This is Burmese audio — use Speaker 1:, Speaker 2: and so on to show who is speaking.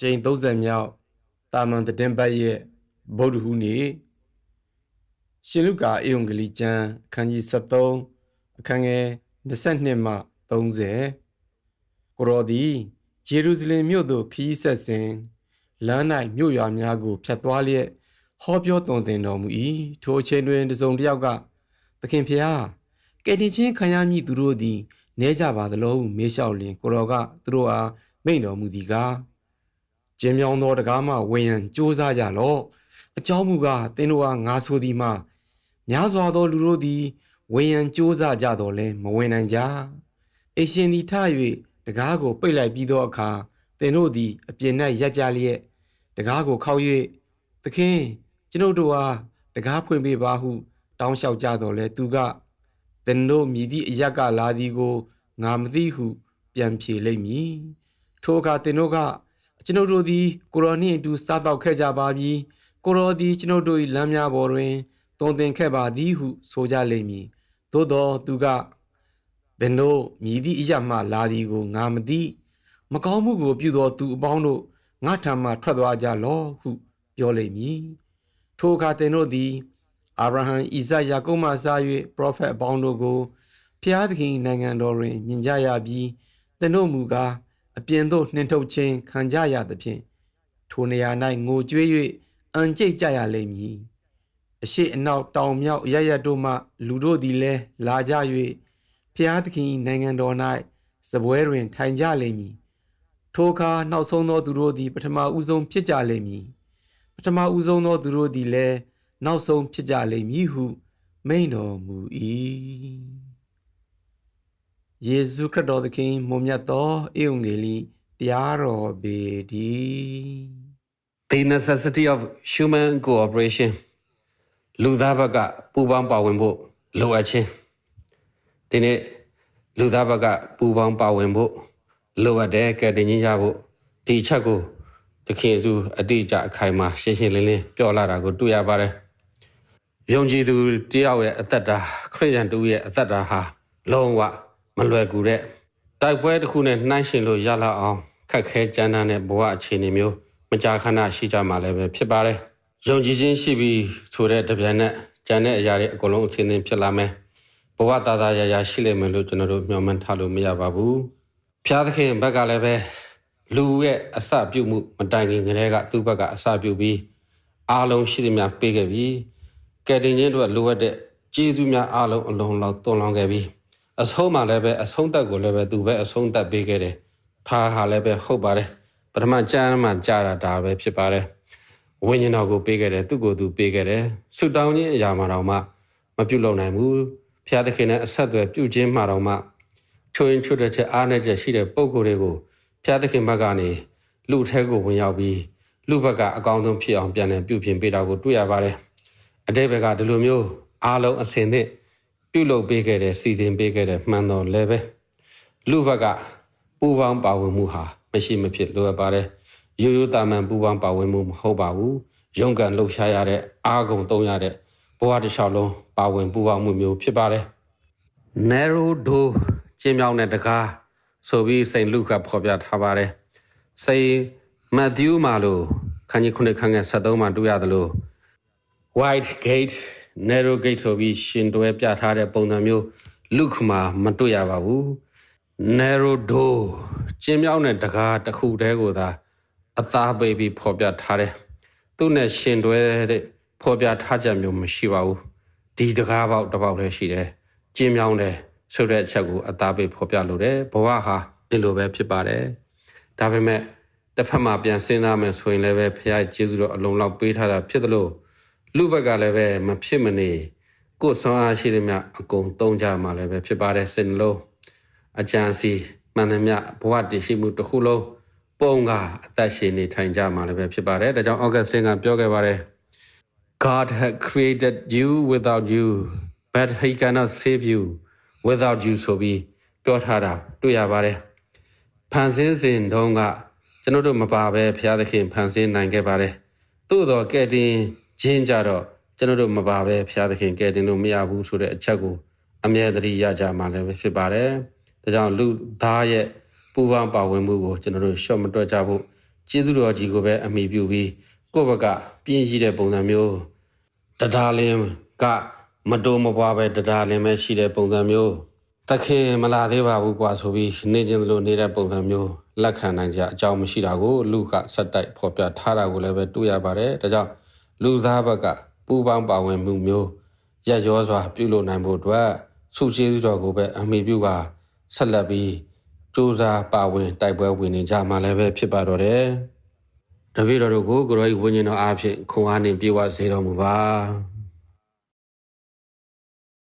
Speaker 1: ကျိန်30မြောက်တာမန်တည်ပတ်ရဲ့ဗုဒ္ဓဟူးနေ့ရှင်လုကာအေယုံဂလိကျမ်းအခန်းကြီး73အခန်းငယ်22မှ30ကိုရောသည်ဂျေရုဇလင်မြို့သို့ခရီးဆက်စဉ်လမ်း၌မြို့ရွာများကိုဖြတ်သွားလျက်ဟောပြောသွန်သင်တော်မူ၏ထိုအချိန်တွင်တစုံတစ်ယောက်ကသခင်ဖျားကယ်တင်ချင်းခံရမည်သူတို့သည်နဲကြပါသလိုဟုမေးလျှောက်လျင်ကိုရောကသူတို့အားမိန့်တော်မူသည်ကား ကျင်းမြောင်းသောတကားမှဝင်ရန်ကြိုးစားကြလော့အကြောင်းမူကားသင်တို့အားငါဆိုသည်မှာများစွာသောလူတို့သည်ဝင်ရန်ကြိုးစားကြတော်လဲမဝင်နိုင်ကြအရှင်သည်ထ၍တကားကိုပိတ်လိုက်ပြီးသောအခါသင်တို့သည်အပြင်၌ရက်ကြလျက်တကားကိုခောက်၍သခင်ကျွန်ုပ်တို့အားတကားဖွင့်ပေးပါဟု တောင်းလျှောက်ကြတော်လဲသူကသင်တို့မြည်သည့်အရက်ကလာသည်ကိုငါမသိဟု ပြန်ဖြေလိမ့်မည်ထိုအခါသင်တို့က ကျွန်ုပ်တို့သည်ကိုရောနှင့်အတူစားတော့ခဲ့ကြပါပြီကိုရောသည်ကျွန်ုပ်တို့၏လမ်းများပေါ်တွင်တုံသင်ခဲ့ပါသည်ဟုဆိုကြလိမ့်မည်သို့သောသူကသင်တို့မြည်သည့်အရမှလာသည်ကိုငါမသိမကောင်းမှုကိုပြုသောသူအပေါင်းတို့ငါထံမှထွက်သွားကြလော့ဟုပြောလိမ့်မည်ထိုအခါသင်တို့သည်အာဗြဟံဣဇာယာကုပ်မှစ၍ပရောဖက်အပေါင်းတို့ကိုဖျားသခင်နိုင်ငံတော်တွင်မြင်ကြရပြီးသင်တို့မူကား အပြင်သို့နှင်ထုတ်ခြင်းခံကြရသဖြင့်ထိုနေရာ၌ငိုကြွေး၍အံကြိတ်ကြရလိမ့်မည်အရှိအနောက်တောင်မြောက်ရရတို့မှလူတို့သည်လည်းလာကြ၍ဖျားသခင်နိုင်ငံတော်၌စပွဲတွင် ထိုင်ကြလိမ့်မည်ထိုအခါနောက်ဆုံးသောသူတို့သည် ပထမဦးဆုံးဖြစ်ကြလိမ့်မည်ပထမဦးဆုံးသောသူတို့သည်လည်းနောက်ဆုံးဖြစ်ကြလိမ့်မည်ဟုမိန်တော်မူ၏ ယေရှုခရစ်တော်သခင်မွန်မြတ်သောဧဝံဂေလိတရားတော်ပေတည်း
Speaker 2: The necessity of human cooperation လူသားဘက်ကပူးပေါင်းပါဝင်ဖို့လိုအပ်ခြင်းဒီနေ့လူသားဘက်ကပူးပေါင်းပါဝင်ဖို့လိုအပ်တဲ့ကဲတင်ကြီးရဖို့ဒီချက်ကိုသခင်သူအတိအကျအခိုင်အမာရှင်းရှင်းလင်းလင်းပြောလာတာကိုတွေ့ရပါတယ်ယုံကြည်သူတယောက်ရဲ့အသက်တာခရစ်ယာန်တူရဲ့အသက်တာဟာလုံးဝ မလွယ်ကူတဲ့တိုက်ပွဲတစ်ခုနဲ့နှိုင်းယှဉ်လို့ရလောက်အောင်ခက်ခဲကြမ်းတမ်းတဲ့ဘဝအခြေအနေမျိုးမကြာခဏရှိကြမှာလည်းပဲဖြစ်ပါတယ်။ယုံကြည်ခြင်းရှိပြီးဆိုတဲ့တပြန်နဲ့ကြံတဲ့အရာတွေအကုန်လုံးအချင်းချင်းဖြစ်လာမယ်။ဘဝသားသားရရရှိလိမ့်မယ်လို့ကျွန်တော်တို့မျှော်မှန်းထားလို့မရပါဘူး။ဖျားသခင်ဘက်ကလည်းပဲလူရဲ့အစပြုမှုမတိုင်ခင်ကတည်းကသူ့ဘက်ကအစပြုပြီးအားလုံးရှိသမျှပေးခဲ့ပြီးကယ်တင်ခြင်းတို့လိုအပ်တဲ့ကျေးဇူးများအားလုံးအလုံးလောက်တွန်းလောင်းခဲ့ပြီး အဆုံးမှလည်းပဲအဆုံးသက်ကိုလည်းပဲသူပဲအဆုံးသက်ပေးခဲ့တယ်။ဖာဟာလည်းပဲဟုတ်ပါတယ်။ပထမကျမ်းမှကြားတာဒါပဲဖြစ်ပါတယ်။ဝိညာဉ်တော်ကိုပေးခဲ့တယ်သူ့ကိုယ်သူပေးခဲ့တယ်။ဆုတောင်းခြင်းအရာမှာတော့မှမပြုတ်လုံနိုင်ဘူး။ဖျားသခင်နဲ့အဆက်အသွယ်ပြုခြင်းမှာတော့မှချွင်းချွတ်တဲ့ချက်အားနဲ့ချက်ရှိတဲ့ပုံကိုယ်တွေကိုဖျားသခင်ဘက်ကနေလူထဲကိုဝင်ရောက်ပြီးလူဘက်ကအကောင်းဆုံးဖြစ်အောင်ပြန်လည်ပြုပြင်ပေးတာကိုတွေ့ရပါတယ်။အတိတ်ဘက်ကဒီလိုမျိုးအားလုံးအစင်သင့် ပြုလုပ်ပေးခဲ့တဲ့စီစဉ်ပေးခဲ့တဲ့မှန်တော်လည်းပဲလူဘက်ကပူပေါင်းပါဝင်မှုဟာမရှိမဖြစ်လိုအပ်ပါတယ်ရိုးရိုးတာမန်ပူပေါင်းပါဝင်မှုမဟုတ်ပါဘူးရုံးကန်လှုပ်ရှားရတဲ့အားကုန်သုံးရတဲ့ဘဝတစ်လျှောက်လုံးပါဝင်ပူပေါင်းမှုမျိုးဖြစ်ပါတယ် narrow door ကျင်းမြောင်းတဲ့တကားဆိုပြီးစိန်လူကဖော်ပြထားပါတယ်စိန်မတ်သျူးမှာလို့ခန်းကြီးခုနှစ်ခန်းငယ်73မှာတွေ့ရသလို white gate narrow gate ဆိုပြီးရှင်တွဲပြထားတဲ့ပုံစံမျိုးလူခမှာမတွေ့ရပါဘူး narrow door ကျင်းမြောင်းတဲ့တကားတစ်ခုတည်းကိုသာအသားပေးပြီးဖော်ပြထားတယ်သူနဲ့ရှင်တွဲတဲ့ဖော်ပြထားချက်မျိုးမရှိပါဘူးဒီတကားပေါက်တစ်ပေါက်လည်းရှိတယ်ကျင်းမြောင်းတယ်ဆိုတဲ့အချက်ကိုအသားပေးဖော်ပြလိုတယ်ဘဝဟာဒီလိုပဲဖြစ်ပါတယ်ဒါပေမဲ့တစ်ဖက်မှာပြန်စဉ်းစားမယ်ဆိုရင်လည်းပဲဖခင်ကျေးဇူးတော်အလုံးလောက်ပေးထားတာဖြစ်တယ်လို့ လူဘက်ကလည်းပဲမဖြစ်မနေကိုယ်ဆွမ်းအားရှိတဲ့မြအကုန်သုံးကြမှာလည်းပဲဖြစ်ပါတယ်စိတ်နှလုံးအကြံစီမှန်သမျှဘဝတည်ရှိမှုတစ်ခုလုံးပုံကအသက်ရှင်နေထိုင်ကြမှာလည်းပဲဖြစ်ပါတယ်ဒါကြောင့် Augustine ကပြောခဲ့ပါတယ် God had created you without you but he cannot save you without you ဆိုပြီးပြောထားတာတွေ့ရပါတယ်ဖန်ဆင်းစဉ်တုန်းကကျွန်တော်တို့မပါပဲဘုရားသခင်ဖန်ဆင်းနိုင်ခဲ့ပါတယ်သို့တော့ကဲ့တင် ခြင်းကြတော့ကျွန်တော်တို့မပါပဲဘုရားသခင်ကဲ့တင်လို့မရဘူးဆိုတဲ့အချက်ကိုအမြဲတည်းရကြမှာလည်းဖြစ်ပါတယ်ဒါကြောင့်လူသားရဲ့ပူပန်ပါဝင်မှုကိုကျွန်တော်တို့ရှော့မတွက်ကြဖို့ကျေးဇူးတော်ကြီးကိုပဲအမိပြုပြီးကိုယ့်ဘက်ကပြင်းရှိတဲ့ပုံစံမျိုးတရားလင်းကမတိုးမပွားပဲတရားလင်းပဲရှိတဲ့ပုံစံမျိုးသခင်မလာသေးပါဘူးကွာဆိုပြီးနေခြင်းလိုနေတဲ့ပုံစံမျိုးလက်ခံနိုင်ကြအကြောင်းမရှိတာကိုလူကစက်တိုက်ဖော်ပြထားတာကိုလည်းပဲတွေ့ရပါတယ်ဒါကြောင့် လူသားဘက်ကပူပေါင်းပါဝင်မှုမျိုးရက်ရောစွာပြုလုပ်နိုင်ဖို့အတွက်ဆုကျေးဇူးတော်ကိုပဲအမိပြုပါဆက်လက်ပြီးစူးစမ်းပါဝင်တိုက်ပွဲဝင်နေကြမှာလည်းပဲဖြစ်ပါတော့တယ်တပည့်တော်တို့ကိုကိုရောဤဝိညာဉ်တော်အားဖြင့်ခွန်အားနှင့်ပြေဝစေတော်မူပါ